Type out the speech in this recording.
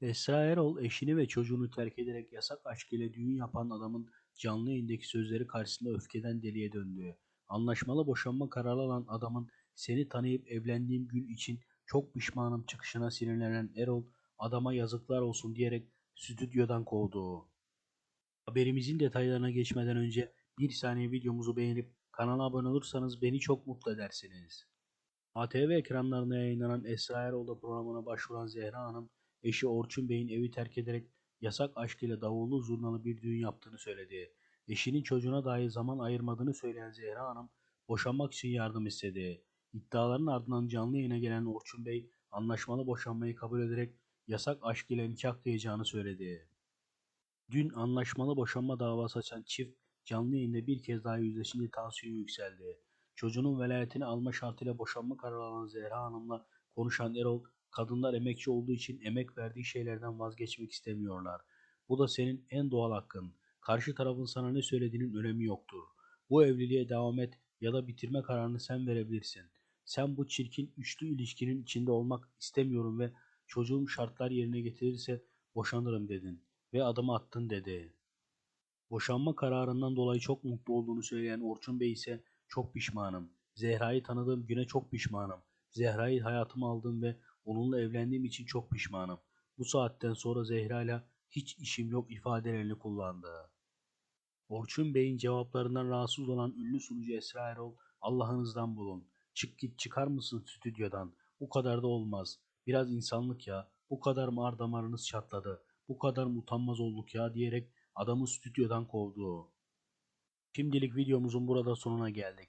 Esra Erol eşini ve çocuğunu terk ederek yasak aşk ile düğün yapan adamın canlı yayındaki sözleri karşısında öfkeden deliye döndü. Anlaşmalı boşanma kararı alan adamın seni tanıyıp evlendiğim gün için çok pişmanım çıkışına sinirlenen Erol adama yazıklar olsun diyerek stüdyodan kovdu. Haberimizin detaylarına geçmeden önce bir saniye videomuzu beğenip kanala abone olursanız beni çok mutlu edersiniz. ATV ekranlarına yayınlanan Esra Erol'da programına başvuran Zehra Hanım, eşi Orçun Bey'in evi terk ederek yasak aşk ile davullu zurnalı bir düğün yaptığını söyledi. Eşinin çocuğuna dair zaman ayırmadığını söyleyen Zehra Hanım, boşanmak için yardım istedi. İddiaların ardından canlı yayına gelen Orçun Bey, anlaşmalı boşanmayı kabul ederek yasak aşk ile nikah kıyacağını söyledi. Dün anlaşmalı boşanma davası açan çift canlı yayında bir kez daha yüzleşince tansiyon yükseldi. Çocuğunun velayetini alma şartıyla boşanma kararı alan Zehra Hanım'la konuşan Erol, kadınlar emekçi olduğu için emek verdiği şeylerden vazgeçmek istemiyorlar. Bu da senin en doğal hakkın. Karşı tarafın sana ne söylediğinin önemi yoktur. Bu evliliğe devam et ya da bitirme kararını sen verebilirsin. Sen bu çirkin üçlü ilişkinin içinde olmak istemiyorum ve çocuğum şartlar yerine getirirse boşanırım dedin ve adımı attın dedi. Boşanma kararından dolayı çok mutlu olduğunu söyleyen Orçun Bey ise çok pişmanım. Zehra'yı tanıdığım güne çok pişmanım. Zehra'yı hayatıma aldım ve onunla evlendiğim için çok pişmanım. Bu saatten sonra Zehra'yla hiç işim yok ifadelerini kullandı. Orçun Bey'in cevaplarından rahatsız olan ünlü sunucu Esra Erol, Allah'ınızdan bulun. Çık git çıkar mısın stüdyodan? Bu kadar da olmaz. Biraz insanlık ya. Bu kadar mı ar damarınız çatladı? Bu kadar mı utanmaz olduk ya diyerek adamı stüdyodan kovdu. Şimdilik videomuzun burada sonuna geldik.